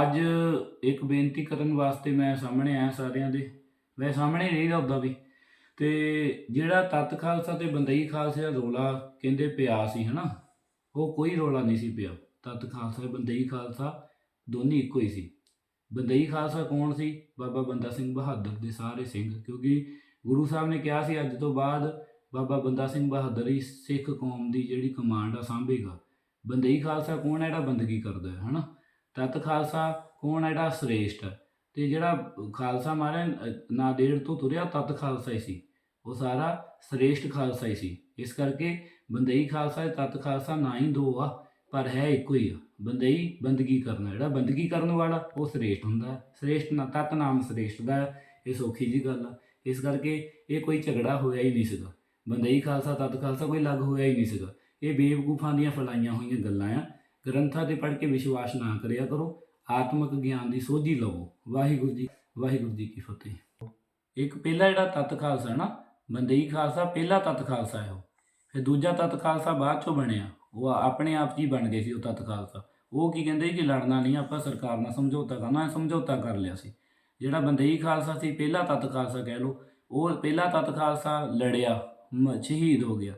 ਅੱਜ ਇੱਕ ਬੇਨਤੀ ਕਰਨ ਵਾਸਤੇ ਮੈਂ ਸਾਹਮਣੇ ਆਇਆ ਸਾਰਿਆਂ ਦੇ। ਮੈਂ ਸਾਹਮਣੇ ਨਹੀਂ ਰਹਦਾ ਵੀ। ਤੇ ਜਿਹੜਾ ਤਤ ਖਾਲਸਾ ਤੇ ਬੰਦਈ ਖਾਲਸੇ ਦਾ ਰੋਲਾ ਕਹਿੰਦੇ ਪਿਆ ਸੀ, ਹਨਾ? ਉਹ ਕੋਈ ਰੋਲਾ ਨਹੀਂ ਸੀ ਪਿਆ। ਤਤ ਖਾਲਸਾ ਬੰਦਈ ਖਾਲਸਾ ਦੋਨੇ ਇੱਕੋ ਹੀ ਸੀ। ਬੰਦਈ ਖਾਲਸਾ ਕੌਣ ਸੀ? ਬਾਬਾ ਬੰਦਾ ਸਿੰਘ ਬਹਾਦਰ ਦੇ ਸਾਰੇ ਸਿੰਘ। ਕਿਉਂਕਿ ਗੁਰੂ ਸਾਹਿਬ ਨੇ ਕਿਹਾ ਸੀ, ਅੱਜ ਤੋਂ ਬਾਅਦ ਬਾਬਾ ਬੰਦਾ ਸਿੰਘ ਬਹਾਦਰ ਹੀ ਸਿੱਖ ਕੌਮ ਦੀ ਜਿਹੜੀ ਕਮਾਂਡ ਆ, ਸਾਂਭੇਗਾ। ਬੰਦਈ ਖਾਲਸਾ ਕੌਣ ਹੈ? ਜਿਹੜਾ ਬੰਦਗੀ ਕਰਦਾ ਹੈ, ਹਨਾ? ਤਤ ਖਾਲਸਾ ਕੌਣ ਹੈ? ਜਿਹੜਾ ਸ੍ਰੇਸ਼ਟ ਹੈ। ਤੇ ਜਿਹੜਾ ਖਾਲਸਾ ਮਾਰੇ ਨਾਦੇੜ ਤੋਂ ਤੁਰਿਆ ਤਤ ਖਾਲਸਾ ਹੀ ਸੀ। ਉਹ ਸਾਰਾ ਸ੍ਰੇਸ਼ਟ ਖਾਲਸਾ ਹੀ ਸੀ। ਇਸ ਕਰਕੇ ਬੰਦਈ ਖਾਲਸਾ ਤੇ ਤਤ ਖਾਲਸਾ ਨਾ ਹੀ ਦੋ ਆ, ਪਰ ਹੈ ਇੱਕੋ ਹੀ ਆ। ਬੰਦਈ ਬੰਦਗੀ ਕਰਨਾ, ਜਿਹੜਾ ਬੰਦਗੀ ਕਰਨ ਵਾਲਾ, ਉਹ ਸ੍ਰੇਸ਼ਟ ਹੁੰਦਾ ਸ੍ਰੇਸ਼ਟ ਨਾ ਤਤ ਨਾਮ ਸ੍ਰੇਸ਼ਟ ਦਾ ਇਹ ਸੌਖੀ ਜੀ ਗੱਲ ਆ। ਇਸ ਕਰਕੇ ਇਹ ਕੋਈ ਝਗੜਾ ਹੋਇਆ ਹੀ ਨਹੀਂ ਸੀਗਾ। ਬੰਦਈ ਖਾਲਸਾ ਤਤ ਖਾਲਸਾ ਕੋਈ ਲੱਗ ਹੋਇਆ ਹੀ ਨਹੀਂ ਸੀਗਾ। ਇਹ ਬੇਵਕੂਫਾਂ ਦੀਆਂ ਫਲਾਈਆਂ ਹੋਈਆਂ ਗੱਲਾਂ ਆ। ਗ੍ਰੰਥਾਂ ਤੇ ਪੜ੍ਹ ਕੇ ਵਿਸ਼ਵਾਸ ਨਾ ਕਰਿਆ ਕਰੋ, ਆਤਮਿਕ ਗਿਆਨ ਦੀ ਸੋਝੀ ਲਵੋ। ਵਾਹਿਗੁਰੂ ਜੀ ਵਾਹਿਗੁਰੂ ਜੀ ਕੀ ਫਤਿਹ। ਇੱਕ ਪਹਿਲਾ ਜਿਹੜਾ ਤਤ ਖਾਲਸਾ ਹੈ ਨਾ, ਬੰਦਈ ਖਾਲਸਾ, ਪਹਿਲਾ ਤਤ ਖਾਲਸਾ ਹੈ ਉਹ। ਫਿਰ ਦੂਜਾ ਤਤ ਖਾਲਸਾ ਬਾਅਦ ਚੋਂ ਬਣਿਆ। ਉਹ ਆਪਣੇ ਆਪ 'ਚ ਹੀ ਬਣ ਗਏ ਸੀ ਉਹ ਤਤ ਖਾਲਸਾ। ਉਹ ਕੀ ਕਹਿੰਦੇ ਕਿ ਲੜਨਾ ਨਹੀਂ, ਆਪਾਂ ਸਰਕਾਰ ਨਾਲ ਸਮਝੌਤਾ ਕਰਨਾ ਸਮਝੌਤਾ ਕਰ ਲਿਆ ਸੀ। ਜਿਹੜਾ ਬੰਦਈ ਖਾਲਸਾ ਸੀ, ਪਹਿਲਾ ਤਤ ਖਾਲਸਾ ਕਹਿ ਲਓ, ਉਹ ਪਹਿਲਾ ਤਤ ਖਾਲਸਾ ਲੜਿਆ, ਮ- ਸ਼ਹੀਦ ਹੋ ਗਿਆ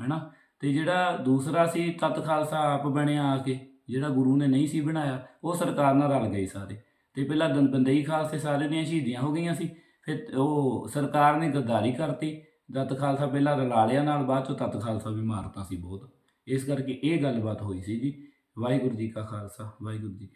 ਹੈਨਾ ਤੇ ਜਿਹੜਾ ਦੂਸਰਾ ਸੀ ਤਤ ਖਾਲਸਾ ਆਪ ਬਣਿਆ ਆ ਕੇ, ਜਿਹੜਾ ਗੁਰੂ ਨੇ ਨਹੀਂ ਸੀ ਬਣਾਇਆ, ਉਹ ਸਰਕਾਰ ਨਾਲ ਰਲ ਗਏ ਸਾਰੇ। ਤੇ ਪਹਿਲਾਂ ਦੰ- ਬੰਦਈ ਖਾਲਸੇ ਸਾਰੇ ਦੀਆਂ ਸ਼ਹੀਦੀਆਂ ਹੋ ਗਈਆਂ ਸੀ, ਫਿਰ ਉਹ ਸਰਕਾਰ ਨੇ ਗੱਦਾਰੀ ਕਰਤੀ, ਤਤ ਖਾਲਸਾ ਪਹਿਲਾਂ ਰਲਾ ਲਿਆ ਨਾਲ, ਬਾਅਦ ਚੋਂ ਤਤ ਖਾਲਸਾ ਵੀ ਮਾਰਤਾ ਸੀ ਬਹੁਤ। ਇਸ ਕਰਕੇ ਇਹ ਗੱਲਬਾਤ ਹੋਈ ਸੀ ਜੀ ਵਾਹਿਗੁਰੂ ਜੀ ਕਾ ਖਾਲਸਾ, ਵਾਹਿਗੁਰੂ ਜੀ ਕੀ